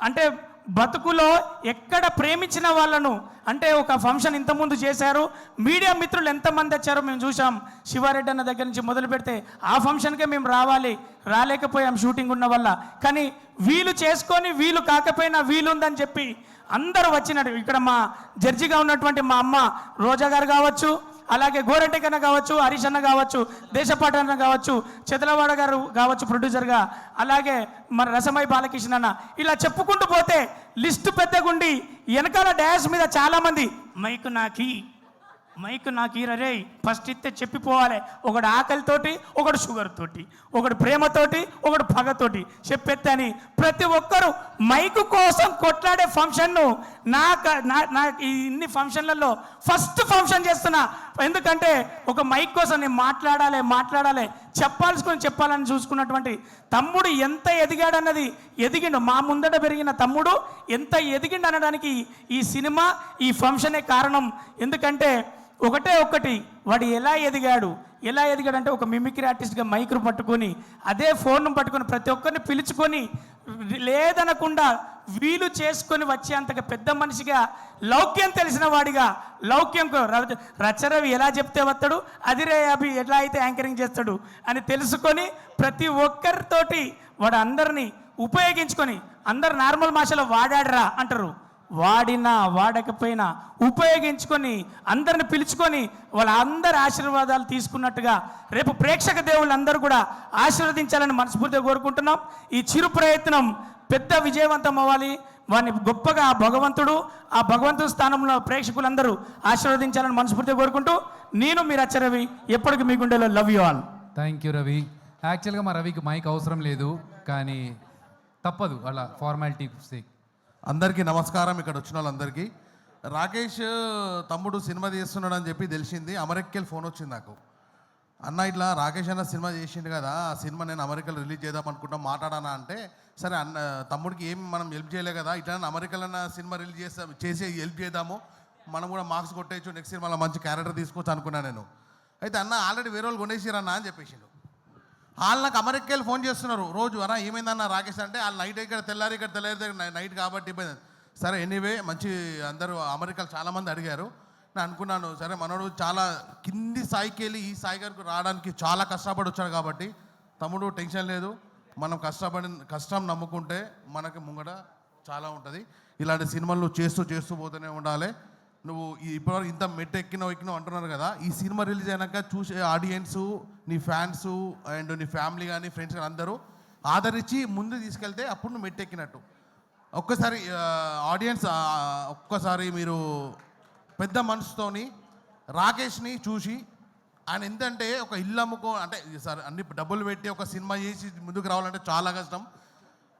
అంటే బతుకులో ఎక్కడ ప్రేమించిన వాళ్ళను అంటే ఒక ఫంక్షన్ ఇంతకుముందు చేశారు మీడియా మిత్రులు ఎంతమంది వచ్చారో మేము చూసాం శివారెడ్డి అన్న దగ్గర నుంచి మొదలు పెడితే ఆ ఫంక్షన్కే మేము రావాలి రాలేకపోయాం షూటింగ్ ఉన్న వల్ల. కానీ వీలు చేసుకొని వీలు కాకపోయినా వీలుందని చెప్పి అందరూ వచ్చినట్టు ఇక్కడ మా జడ్జిగా ఉన్నటువంటి మా అమ్మ రోజా గారు కావచ్చు అలాగే గోరెడ్డికన్న కావచ్చు హరీష్ అన్న కావచ్చు దేశపాట అన్న కావచ్చు చెదలవాడ గారు కావచ్చు ప్రొడ్యూసర్గా అలాగే మన రసమై బాలకృష్ణ అన్న. ఇలా చెప్పుకుంటూ పోతే లిస్టు పెద్దగుండి వెనకాల డ్యాష్ మీద చాలామంది మైకు నాకి మైక్ నాకు ఈరరే ఫస్ట్ ఇస్తే చెప్పిపోవాలి. ఒకడు ఆకలితోటి ఒకడు షుగర్ తోటి ఒకడు ప్రేమతోటి ఒకడు పగతోటి చెప్పెత్తని ప్రతి ఒక్కరు మైక్ కోసం కొట్లాడే ఫంక్షన్ను నాకు నా నా- ఈ ఇన్ని ఫంక్షన్లలో ఫస్ట్ ఫంక్షన్ చేస్తున్నా. ఎందుకంటే ఒక మైక్ కోసం నేను మాట్లాడాలి మాట్లాడాలి. చెప్పాల్సుకొని చెప్పాలని చూసుకున్నటువంటి తమ్ముడు ఎంత ఎదిగాడన్నది ఎదిగిండు. మా ముందట పెరిగిన తమ్ముడు ఎంత ఎదిగిండు అనడానికి ఈ సినిమా ఈ ఫంక్షనే కారణం. ఎందుకంటే ఒకటే ఒక్కటి వాడు ఎలా ఎదిగాడు? ఎలా ఎదిగాడంటే ఒక మిమిక్రీ ఆర్టిస్ట్గా మైక్రు పట్టుకొని అదే ఫోన్ను పట్టుకొని ప్రతి ఒక్కరిని పిలుచుకొని లేదనకుండా వీలు చేసుకొని వచ్చేంతగా పెద్ద మనిషిగా లౌక్యం తెలిసిన వాడిగా లౌక్యం రచరవి ఎలా చెప్తే వస్తాడు? అదిరే అభి ఎట్లా అయితే యాంకరింగ్ చేస్తాడు? అని తెలుసుకొని ప్రతి ఒక్కరితోటి వాడు అందరినీ ఉపయోగించుకొని అందరు నార్మల్ భాషలో వాడాడరా అంటారు. వాడినా వాడకపోయినా ఉపయోగించుకొని అందరిని పిలుచుకొని వాళ్ళ అందరి ఆశీర్వాదాలు తీసుకున్నట్టుగా రేపు ప్రేక్షక దేవుళ్ళు అందరూ కూడా ఆశీర్వదించాలని మనస్ఫూర్తిగా కోరుకుంటున్నాం. ఈ చిరు ప్రయత్నం పెద్ద విజయవంతం అవ్వాలి. వాడిని గొప్పగా ఆ భగవంతుడు ఆ భగవంతుడి స్థానంలో ప్రేక్షకులందరూ ఆశీర్వదించాలని మనస్ఫూర్తిగా కోరుకుంటూ నేను మీరు అచ్చరవి ఎప్పటికీ మీ గుండెలో love you all thank you Ravi యాక్చువల్గా మా రవికి మైక్ అవసరం లేదు కానీ తప్పదు అలా ఫార్మాలిటీ సేక్ అందరికీ నమస్కారం. ఇక్కడ వచ్చిన వాళ్ళందరికీ. రాకేష్ తమ్ముడు సినిమా చేస్తున్నాడు అని చెప్పి తెలిసింది. అమెరికాకి ఫోన్ వచ్చింది నాకు. అన్న ఇట్లా రాకేష్ అన్న సినిమా చేసిండు కదా ఆ సినిమా నేను అమెరికాలో రిలీజ్ చేద్దాం అనుకుంటాం మాట్లాడానా అంటే సరే అన్న తమ్ముడికి ఏం మనం హెల్ప్ చేయలే కదా ఇట్లా అమెరికాలో అన్న సినిమా రిలీజ్ చేస్తాం చేసి హెల్ప్ చేద్దాము. మనం కూడా మార్క్స్ కొట్టేయచ్చు నెక్స్ట్ సినిమాలో మంచి క్యారెక్టర్ తీసుకోవచ్చు అనుకున్నా నేను. అయితే అన్న ఆల్రెడీ వేరే వాళ్ళు కొనేసిరన్నా అని చెప్పేసిండు. వాళ్ళు నాకు అమెరికా వెళ్ళి ఫోన్ చేస్తున్నారు. రోజు అరా ఏమైందన్న రాకేష్ అంటే వాళ్ళు నైట్ ఇక్కడ తెల్లారి ఇక్కడ తెల్లారి దగ్గర నైట్ కాబట్టి ఇబ్బంది సరే ఎనీవే మంచి అందరూ అమెరికాలో చాలామంది అడిగారు. నేను అనుకున్నాను సరే మనోడు చాలా కింది స్థాయికి వెళ్ళి ఈ స్థాయి గారికి రావడానికి చాలా కష్టపడి వచ్చాడు కాబట్టి తమ్ముడు టెన్షన్ లేదు. మనం కష్టపడి కష్టం నమ్ముకుంటే మనకి ముంగట చాలా ఉంటుంది. ఇలాంటి సినిమాలు చేస్తూ చేస్తూ పోతూనే ఉండాలి. నువ్వు ఇప్పటివరకు ఇంత మెట్ ఎక్కినావు ఎక్కినావు అంటున్నారు కదా. ఈ సినిమా రిలీజ్ అయినాక చూసే ఆడియన్స్ నీ ఫ్యాన్స్ అండ్ నీ ఫ్యామిలీ కానీ ఫ్రెండ్స్ కానీ అందరూ ఆదరించి ముందు తీసుకెళ్తే అప్పుడు నువ్వు మెట్ ఎక్కినట్టు ఒక్కసారి ఆడియన్స్ ఒక్కసారి మీరు పెద్ద మనసుతోని రాకేష్ని చూసి ఆయన ఎంతంటే ఒక ఇల్లు అమ్ముకో అంటే సార్ అన్ని డబ్బులు పెట్టి ఒక సినిమా చేసి ముందుకు రావాలంటే చాలా కష్టం.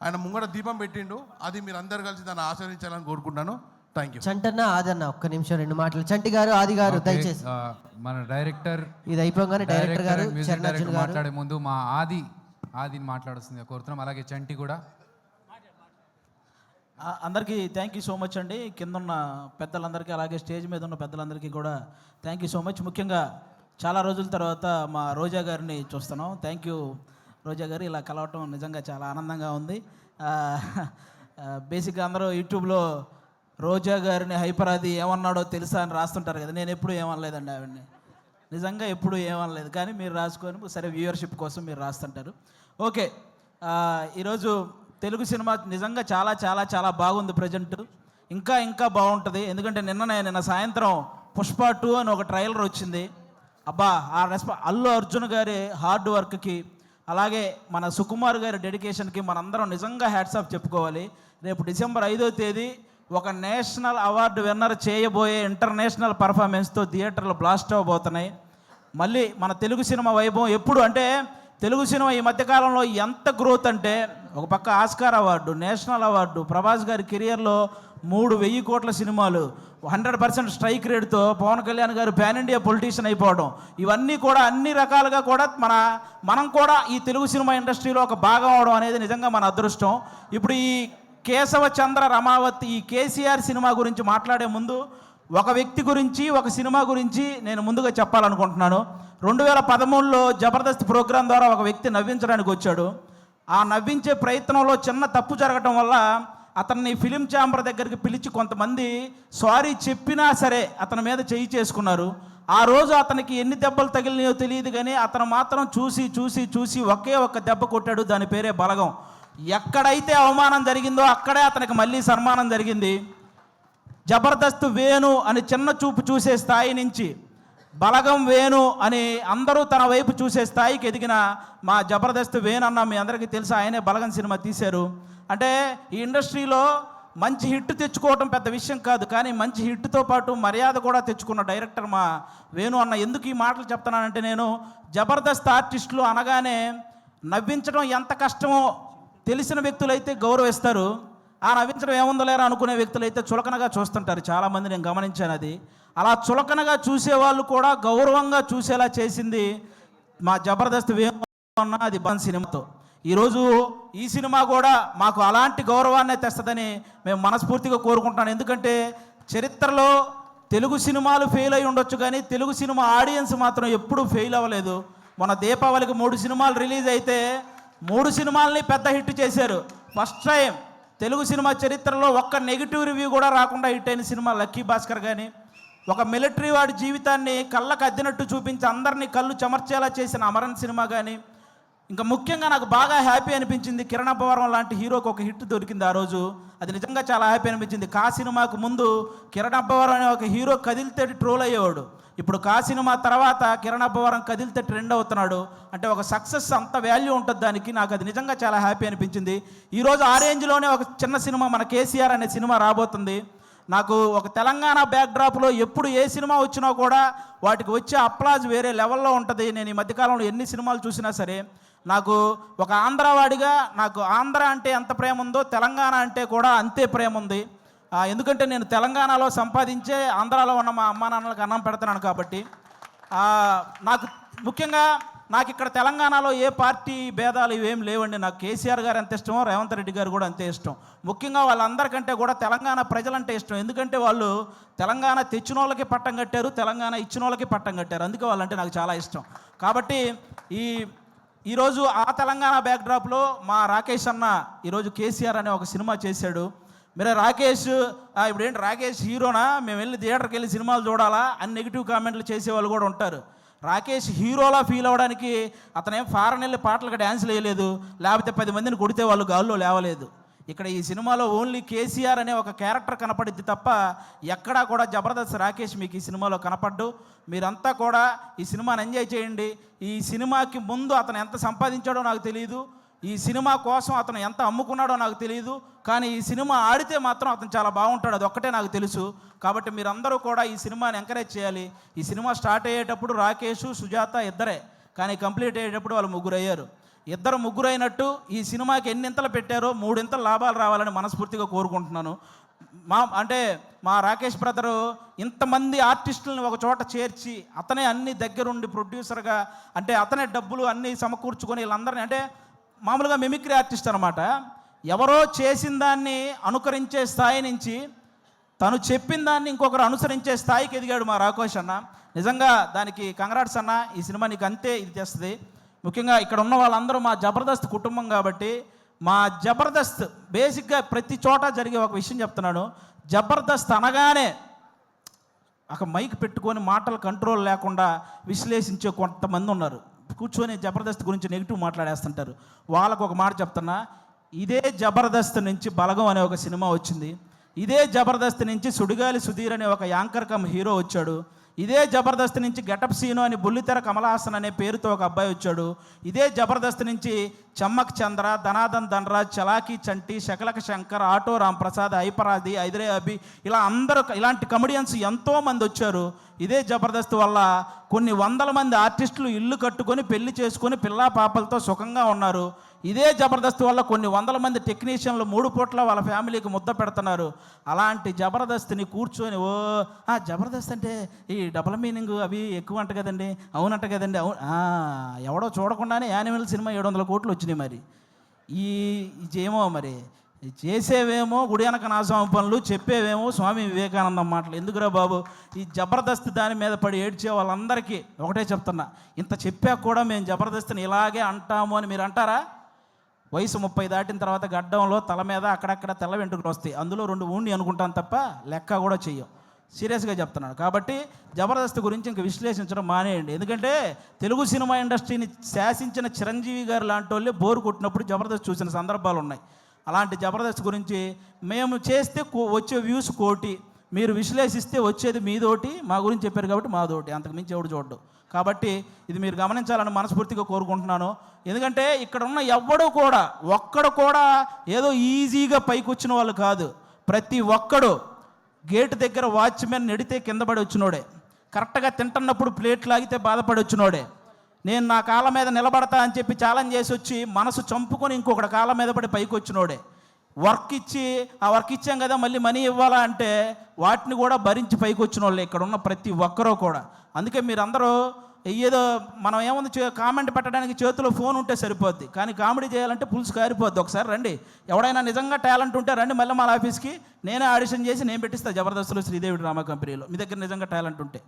ఆయన ముంగట దీపం పెట్టిండు. అది మీరు అందరు కలిసి దాన్ని ఆచరించాలని కోరుకుంటున్నాను. థ్యాంక్ యూ చంటన్న ఆదన్న ఒక్క నిమిషం రెండు మాటలు. చంటి గారు ఆది గారు దయచేసి. మన డైరెక్టర్ ఇది అయిపోగానే డైరెక్టర్ గారు మ్యూజిక్ చరణ్ అర్జున్ డైరెక్టర్ గారు. మాట్లాడే ముందు మా ఆది ఆదిని మాట్లాడుస్తుంది కోరుతున్నాం. అలాగే చంటి కూడా. అందరికీ థ్యాంక్ యూ సో మచ్ అండి. కింద ఉన్న పెద్దలందరికీ అలాగే స్టేజ్ మీద ఉన్న పెద్దలందరికీ కూడా థ్యాంక్ యూ సో మచ్ ముఖ్యంగా చాలా రోజుల తర్వాత మా రోజా గారిని చూస్తున్నాం. థ్యాంక్ యూ రోజా గారు. ఇలా కలవటం నిజంగా చాలా ఆనందంగా ఉంది. బేసిక్గా అందరూ యూట్యూబ్లో రోజా గారిని హైపరాది ఏమన్నాడో తెలుసా అని రాస్తుంటారు కదా నేను ఎప్పుడు ఏమనలేదండి ఆవిడని. నిజంగా ఎప్పుడు ఏమనలేదు కానీ మీరు రాసుకొని సరే వ్యూవర్షిప్ కోసం మీరు రాస్తుంటారు. ఓకే ఈరోజు తెలుగు సినిమా నిజంగా చాలా చాలా చాలా బాగుంది ప్రజెంట్. ఇంకా ఇంకా బాగుంటుంది. ఎందుకంటే నిన్ననే నిన్న సాయంత్రం పుష్ప టూ అని ఒక ట్రైలర్ వచ్చింది. అబ్బా ఆ రెస్పా అల్లు అర్జున్ గారి హార్డ్ వర్క్కి అలాగే మన సుకుమార్ గారి డెడికేషన్కి మనందరం నిజంగా హ్యాట్స్ ఆఫ్ చెప్పుకోవాలి. రేపు డిసెంబర్ ఐదో తేదీ ఒక నేషనల్ అవార్డు విన్నర్ చేయబోయే ఇంటర్నేషనల్ పర్ఫార్మెన్స్తో థియేటర్లు బ్లాస్ట్ అవ్వబోతున్నాయి. మళ్ళీ మన తెలుగు సినిమా వైభవం ఎప్పుడు అంటే తెలుగు సినిమా ఈ మధ్యకాలంలో ఎంత గ్రోత్ అంటే ఒక పక్క Oscar award national award Prabhas గారి కెరియర్లో మూడు వెయ్యి కోట్ల సినిమాలు హండ్రెడ్ పర్సెంట్ స్ట్రైక్ రేట్తో Pawan Kalyan garu pan India politician అయిపోవడం. ఇవన్నీ కూడా అన్ని రకాలుగా కూడా మన మనం కూడా ఈ తెలుగు సినిమా ఇండస్ట్రీలో ఒక భాగం అవడం అనేది నిజంగా మన అదృష్టం. ఇప్పుడు ఈ కేశవ చంద్ర రమావతి ఈ కేసీఆర్ సినిమా గురించి మాట్లాడే ముందు ఒక వ్యక్తి గురించి ఒక సినిమా గురించి నేను ముందుగా చెప్పాలనుకుంటున్నాను. రెండు వేల పదమూడులో జబర్దస్త్ ప్రోగ్రాం ద్వారా ఒక వ్యక్తి నవ్వించడానికి వచ్చాడు. ఆ నవ్వించే ప్రయత్నంలో చిన్న తప్పు జరగటం వల్ల అతన్ని ఫిలిం ఛాంబర్ దగ్గరికి పిలిచి కొంతమంది సారీ చెప్పినా సరే అతని మీద చేయి చేసుకున్నారు. ఆ రోజు అతనికి ఎన్ని దెబ్బలు తగిలినాయో తెలియదు కానీ అతను మాత్రం చూసి చూసి చూసి ఒకే ఒక్క దెబ్బ కొట్టాడు. దాని పేరే బలగం. ఎక్కడైతే అవమానం జరిగిందో అక్కడే అతనికి మళ్ళీ సన్మానం జరిగింది. జబర్దస్త్ వేణు అని చిన్న చూపు చూసే స్థాయి నుంచి బలగం వేణు అని అందరూ తన వైపు చూసే స్థాయికి ఎదిగిన మా జబర్దస్త్ వేణు అన్న మీ అందరికీ తెలుసు? ఆయనే బలగం సినిమా తీశారు. అంటే ఈ ఇండస్ట్రీలో మంచి హిట్ తెచ్చుకోవటం పెద్ద విషయం కాదు కానీ మంచి హిట్తో పాటు మర్యాద కూడా తెచ్చుకున్న డైరెక్టర్ మా వేణు అన్న. ఎందుకు ఈ మాటలు చెప్తున్నానంటే నేను జబర్దస్త్ ఆర్టిస్టులు అనగానే నవ్వించడం ఎంత కష్టమో తెలిసిన వ్యక్తులైతే గౌరవిస్తారు. ఆ నవ్వించడం ఏముందలేరా అనుకునే వ్యక్తులు అయితే చులకనగా చూస్తుంటారు. చాలామంది నేను గమనించాను అది. అలా చులకనగా చూసేవాళ్ళు కూడా గౌరవంగా చూసేలా చేసింది మా జబర్దస్త్ వేమన్న అది బన్ సినిమాతో. ఈరోజు ఈ సినిమా కూడా మాకు అలాంటి గౌరవాన్ని తెస్తుందని మేము మనస్ఫూర్తిగా కోరుకుంటున్నాను. ఎందుకంటే చరిత్రలో తెలుగు సినిమాలు ఫెయిల్ అయి ఉండొచ్చు కానీ తెలుగు సినిమా ఆడియన్స్ మాత్రం ఎప్పుడూ ఫెయిల్ అవ్వలేదు. మన దీపావళికి మూడు సినిమాలు రిలీజ్ అయితే మూడు సినిమాల్ని పెద్ద హిట్ చేశారు. ఫస్ట్ టైం తెలుగు సినిమా చరిత్రలో ఒక్క నెగిటివ్ రివ్యూ కూడా రాకుండా హిట్ అయిన సినిమా లక్కీ భాస్కర్ కానీ ఒక మిలిటరీ వాడి జీవితాన్ని కళ్ళకు అద్దినట్టు చూపించి అందరినీ కళ్ళు చెమర్చేలా చేసిన అమరన్ సినిమా కానీ ఇంకా ముఖ్యంగా నాకు బాగా హ్యాపీ అనిపించింది కిరణ్ అబ్బవరం లాంటి హీరోకి ఒక హిట్ దొరికింది ఆ రోజు. అది నిజంగా చాలా హ్యాపీ అనిపించింది. కా సినిమాకు ముందు కిరణ్ అబ్బవరం అనే ఒక హీరో కదిలితే ట్రోల్ అయ్యేవాడు. ఇప్పుడు కా సినిమా తర్వాత కిరణ్ అబ్బవరం కదిలితే ట్రెండ్ అవుతున్నాడు. అంటే ఒక సక్సెస్ అంత వాల్యూ ఉంటుంది దానికి. నాకు అది నిజంగా చాలా హ్యాపీ అనిపించింది. ఈరోజు ఆ రేంజ్లోనే ఒక చిన్న సినిమా మన కేసీఆర్ అనే సినిమా రాబోతుంది. నాకు ఒక తెలంగాణ బ్యాక్డ్రాప్లో ఎప్పుడు ఏ సినిమా వచ్చినా కూడా వాటికి వచ్చే అప్లాజ్ వేరే లెవెల్లో ఉంటుంది. నేను ఈ మధ్యకాలంలో ఎన్ని సినిమాలు చూసినా సరే నాకు ఒక ఆంధ్రవాడిగా నాకు ఆంధ్ర అంటే ఎంత ప్రేమ ఉందో తెలంగాణ అంటే కూడా అంతే ప్రేమ ఉంది. ఎందుకంటే నేను తెలంగాణలో సంపాదించే ఆంధ్రాలో ఉన్న మా అమ్మా నాన్నలకు అన్నం పెడుతున్నాను కాబట్టి నాకు ముఖ్యంగా నాకు ఇక్కడ తెలంగాణలో ఏ పార్టీ భేదాలు ఇవేం లేవండి. నాకు కేసీఆర్ గారు ఎంత ఇష్టమో రేవంత్ రెడ్డి గారు కూడా అంతే ఇష్టం. ముఖ్యంగా వాళ్ళందరికంటే కూడా తెలంగాణ ప్రజలంటే ఇష్టం. ఎందుకంటే వాళ్ళు తెలంగాణ తెచ్చిన వాళ్ళకి పట్టం కట్టారు తెలంగాణ ఇచ్చిన వాళ్ళకి పట్టం కట్టారు. అందుకే వాళ్ళంటే నాకు చాలా ఇష్టం. కాబట్టి ఈ ఈరోజు ఆ తెలంగాణ బ్యాక్డ్రాప్లో మా రాకేష్ అన్న ఈరోజు కేసీఆర్ అనే ఒక సినిమా చేశాడు. మీరు రాకేష్ ఇప్పుడు ఏంటి రాకేష్ హీరోనా? మేము వెళ్ళి థియేటర్కి వెళ్ళి సినిమాలు చూడాలా? అని నెగిటివ్ కామెంట్లు చేసేవాళ్ళు కూడా ఉంటారు. రాకేష్ హీరోలా ఫీల్ అవ్వడానికి అతనేం ఫారెన్ వెళ్ళి పాటలకు డ్యాన్స్ వేయలేదు లేకపోతే పది మందిని కొడితే వాళ్ళు గాల్లో లేవలేదు. ఇక్కడ ఈ సినిమాలో ఓన్లీ కేసీఆర్ అనే ఒక క్యారెక్టర్ కనపడిద్ది తప్ప ఎక్కడా కూడా జబర్దస్త్ రాకేష్ మీకు ఈ సినిమాలో కనపడ్డు. మీరంతా కూడా ఈ సినిమాని ఎంజాయ్ చేయండి. ఈ సినిమాకి ముందు అతను ఎంత సంపాదించాడో నాకు తెలియదు ఈ సినిమా కోసం అతను ఎంత అమ్ముకున్నాడో నాకు తెలియదు కానీ ఈ సినిమా ఆడితే మాత్రం అతను చాలా బాగుంటాడు అది ఒక్కటే నాకు తెలుసు. కాబట్టి మీరందరూ కూడా ఈ సినిమాని ఎంకరేజ్ చేయాలి. ఈ సినిమా స్టార్ట్ అయ్యేటప్పుడు రాకేష్ సుజాత ఇద్దరే కానీ కంప్లీట్ అయ్యేటప్పుడు వాళ్ళు ముగ్గురు అయ్యారు ఇద్దరు ముగ్గురు అయినట్టు ఈ సినిమాకి ఎన్నింతలు పెట్టారో మూడింతలు లాభాలు రావాలని మనస్ఫూర్తిగా కోరుకుంటున్నాను. మా అంటే మా రాకేష్ బ్రదరు ఇంతమంది ఆర్టిస్టులను ఒక చోట చేర్చి అతనే అన్ని దగ్గరుండి ప్రొడ్యూసర్గా అంటే అతనే డబ్బులు అన్నీ సమకూర్చుకొని వీళ్ళందరినీ అంటే మామూలుగా మిమిక్రీ ఆర్టిస్ట్ అనమాట ఎవరో చేసిన దాన్ని అనుకరించే స్థాయి నుంచి తను చెప్పిన దాన్ని ఇంకొకరు అనుసరించే స్థాయికి ఎదిగాడు మా రాకేష్ అన్న. నిజంగా దానికి కంగ్రాట్స్ అన్న ఈ సినిమా నీకు అంతే ఇది చేస్తుంది ముఖ్యంగా ఇక్కడ ఉన్న వాళ్ళందరూ మా జబర్దస్త్ కుటుంబం కాబట్టి మా జబర్దస్త్ బేసిక్గా ప్రతి చోట జరిగే ఒక విషయం చెప్తున్నాను జబర్దస్త్ అనగానే ఒక మైక్ పెట్టుకొని మాటలు కంట్రోల్ లేకుండా విశ్లేషించే కొంతమంది ఉన్నారు. కూర్చొని జబర్దస్త్ గురించి నెగిటివ్ మాట్లాడేస్తుంటారు. వాళ్ళకు ఒక మాట చెప్తున్నా ఇదే జబర్దస్త్ నుంచి బలగం అనే ఒక సినిమా వచ్చింది. ఇదే జబర్దస్త్ నుంచి సుడిగాలి సుధీర్ అనే ఒక యాంకర్ కమ్ హీరో వచ్చాడు. ఇదే జబర్దస్త్ నుంచి గెటప్ సీను అని బుల్లితెర కమలాసన్ అనే పేరుతో ఒక అబ్బాయి వచ్చాడు. ఇదే జబర్దస్త్ నుంచి చమ్మక్ చంద్ర ధనాదన్ ధనరాజ్ చలాకీ చంటి శకలక శంకర్ ఆటో రాంప్రసాద్ ఐపరాది ఐదరే అభి ఇలా అందరూ ఇలాంటి కమెడియన్స్ ఎంతోమంది వచ్చారు. ఇదే జబర్దస్త్ వల్ల కొన్ని వందల మంది ఆర్టిస్టులు ఇల్లు కట్టుకొని పెళ్ళి చేసుకొని పిల్లా పాపలతో సుఖంగా ఉన్నారు. ఇదే జబర్దస్త్ వల్ల కొన్ని వందల మంది టెక్నీషియన్లు మూడు పూట్ల వాళ్ళ ఫ్యామిలీకి ముద్ద పెడుతున్నారు. అలాంటి జబర్దస్త్ని కూర్చొని ఓ ఆ, జబర్దస్త్ అంటే ఈ డబల్ మీనింగ్ అవి ఎక్కువ అంట కదండి. అవునంట కదండి. అవును ఎవడో చూడకుండానే యానిమల్ సినిమా ఏడు వందల కోట్లు వచ్చినాయి మరి. ఈ ఇదేమో మరి చేసేవేమో గుడి వెనక నాశం పనులు చెప్పేవేమో స్వామి వివేకానందం మాటలు. ఎందుకురా బాబు? ఈ జబర్దస్త్ దాని మీద పడి ఏడ్చే వాళ్ళందరికీ ఒకటే చెప్తున్నా. ఇంత చెప్పాక కూడా మేము జబర్దస్త్ని ఇలాగే అంటాము అని మీరు అంటారా? వయసు ముప్పై దాటిన తర్వాత గడ్డంలో తల మీద అక్కడక్కడ తెల్ల వెంట్రుకలు వస్తాయి. అందులో రెండు ఊండి అనుకుంటాను తప్ప లెక్క కూడా చెయ్యం సీరియస్గా చెప్తున్నాను. కాబట్టి జబర్దస్త్ గురించి ఇంక విశ్లేషించడం మానేయండి. ఎందుకంటే తెలుగు సినిమా ఇండస్ట్రీని శాసించిన చిరంజీవి గారు లాంటి వాళ్ళే బోరు కొట్టినప్పుడు జబర్దస్త్ చూసిన సందర్భాలు ఉన్నాయి. అలాంటి జబర్దస్త్ గురించి మేము చేస్తే కో- వచ్చే వ్యూస్ కోటి. మీరు విశ్లేషిస్తే వచ్చేది మీదోటి మా గురించి చెప్పారు కాబట్టి మాదోటి. అంతకు మించి ఎవడు చూడ్డు. కాబట్టి ఇది మీరు గమనించాలని మనస్ఫూర్తిగా కోరుకుంటున్నాను. ఎందుకంటే ఇక్కడ ఉన్న ఎవ్వడు కూడా ఒక్కడు కూడా ఏదో ఈజీగా పైకి వచ్చిన వాళ్ళు కాదు. ప్రతి ఒక్కడు గేటు దగ్గర వాచ్మెన్ నెడితే కింద పడి వచ్చినోడే. కరెక్ట్గా తింటున్నప్పుడు ప్లేట్ లాగితే బాధపడి వచ్చినోడే. నేను నా కాళ్ళ మీద నిలబడతా అని చెప్పి ఛాలెంజ్ చేసి వచ్చి మనసు చంపుకొని ఇంకొకటి కాళ్ళ మీద పడి పైకి వచ్చినోడే. వర్క్ ఇచ్చి ఆ వర్క్ ఇచ్చాం కదా మళ్ళీ మనీ ఇవ్వాలా అంటే వాటిని కూడా భరించి పైకి వచ్చిన వాళ్ళే ఇక్కడ ఉన్న ప్రతి ఒక్కరూ కూడా. అందుకే మీరందరూ ఏదో మనం ఏముంది చే- కామెంట్ పెట్టడానికి చేతిలో ఫోన్ ఉంటే సరిపోద్ది. కానీ కామెడీ చేయాలంటే పులుసు కారిపోద్ది. ఒకసారి రండి. ఎవడైనా నిజంగా టాలెంట్ ఉంటే రండి మళ్ళీ మా ఆఫీస్కి. నేనే ఆడిషన్ చేసి నేను పెట్టిస్తాను జబర్దస్త్లో శ్రీదేవి డ్రామా కంపెనీలో. మీ దగ్గర నిజంగా టాలెంట్ ఉంటే.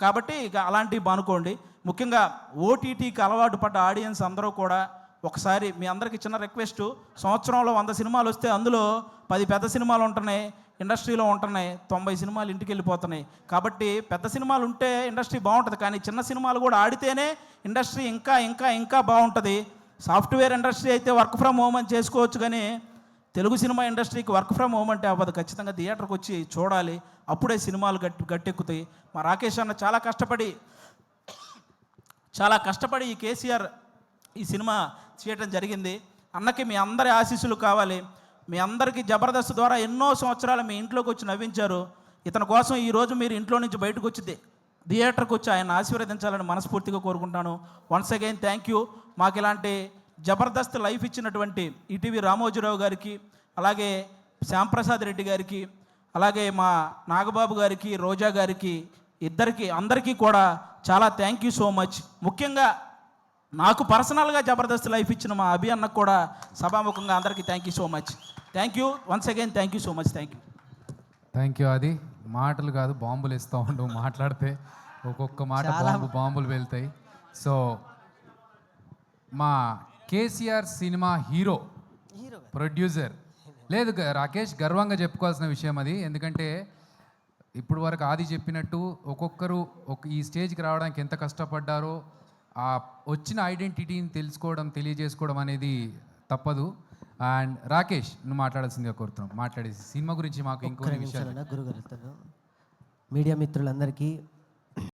కాబట్టి ఇక అలాంటివి బానుకోండి. ముఖ్యంగా ఓటీటీకి అలవాటు పడ్డ ఆడియన్స్ అందరూ కూడా ఒకసారి మీ అందరికీ చిన్న రిక్వెస్ట్. సంవత్సరంలో వంద సినిమాలు వస్తే అందులో పది పెద్ద సినిమాలు ఉంటున్నాయి. ఇండస్ట్రీలో ఉంటున్నాయి తొంభై సినిమాలు ఇంటికి వెళ్ళిపోతున్నాయి కాబట్టి పెద్ద సినిమాలు ఉంటే ఇండస్ట్రీ బాగుంటుంది కానీ చిన్న సినిమాలు కూడా ఆడితేనే ఇండస్ట్రీ ఇంకా ఇంకా ఇంకా బాగుంటుంది. సాఫ్ట్వేర్ ఇండస్ట్రీ అయితే వర్క్ ఫ్రమ్ హోమ్ అని చేసుకోవచ్చు కానీ తెలుగు సినిమా ఇండస్ట్రీకి వర్క్ ఫ్రమ్ హోమ్ అంటే అవ్వదు. ఖచ్చితంగా థియేటర్కి వచ్చి చూడాలి. అప్పుడే సినిమాలు గట్టి గట్టెక్కుతాయి. మా రాకేష్ అన్న చాలా కష్టపడి చాలా కష్టపడి ఈ కేసీఆర్ ఈ సినిమా చేయటం జరిగింది. అన్నకి మీ అందరి ఆశీస్సులు కావాలి. మీ అందరికీ జబర్దస్త్ ద్వారా ఎన్నో సంవత్సరాలు మీ ఇంట్లోకి వచ్చి నవ్వించారు. ఇతని కోసం ఈరోజు మీరు ఇంట్లో నుంచి బయటకు వచ్చి థియేటర్కి వచ్చి ఆయన ఆశీర్వదించాలని మనస్ఫూర్తిగా కోరుకుంటాను వన్స్ అగైన్ థ్యాంక్ యూ మాకు ఇలాంటి జబర్దస్త్ లైఫ్ ఇచ్చినటువంటి ఈటీవీ రామోజీరావు గారికి అలాగే శ్యాంప్రసాద్ రెడ్డి గారికి అలాగే మా నాగబాబు గారికి రోజా గారికి ఇద్దరికి అందరికీ కూడా చాలా థ్యాంక్ యూ సో మచ్ ముఖ్యంగా నాకు పర్సనల్గా జబర్దస్త్ లైఫ్ ఇచ్చిన మా అభి అన్నకు కూడా సభాముఖంగా అందరికీ thank you so much thank you once again thank you so much thank you thank you అది మాటలు కాదు బాంబులు ఇస్తూ ఉండు మాట్లాడితే ఒక్కొక్క మాట బాంబు బాంబులు వెళ్తాయి. సో మా కేసీఆర్ సినిమా హీరో ప్రొడ్యూసర్. లేదు రాకేష్ గర్వంగా చెప్పుకోవాల్సిన విషయం అది. ఎందుకంటే ఇప్పుడు వరకు ఆది చెప్పినట్టు ఒక్కొక్కరు ఒక ఈ స్టేజ్కి రావడానికి ఎంత కష్టపడ్డారో ఆ వచ్చిన ఐడెంటిటీని తెలుసుకోవడం తెలియజేసుకోవడం అనేది తప్పదు. అండ్ రాకేష్ నువ్వు మాట్లాడాల్సిందిగా కోరుతున్నాం మాట్లాడేసి సినిమా గురించి మాకు ఇంకొన్ని విషయాలు మీడియా మిత్రులందరికీ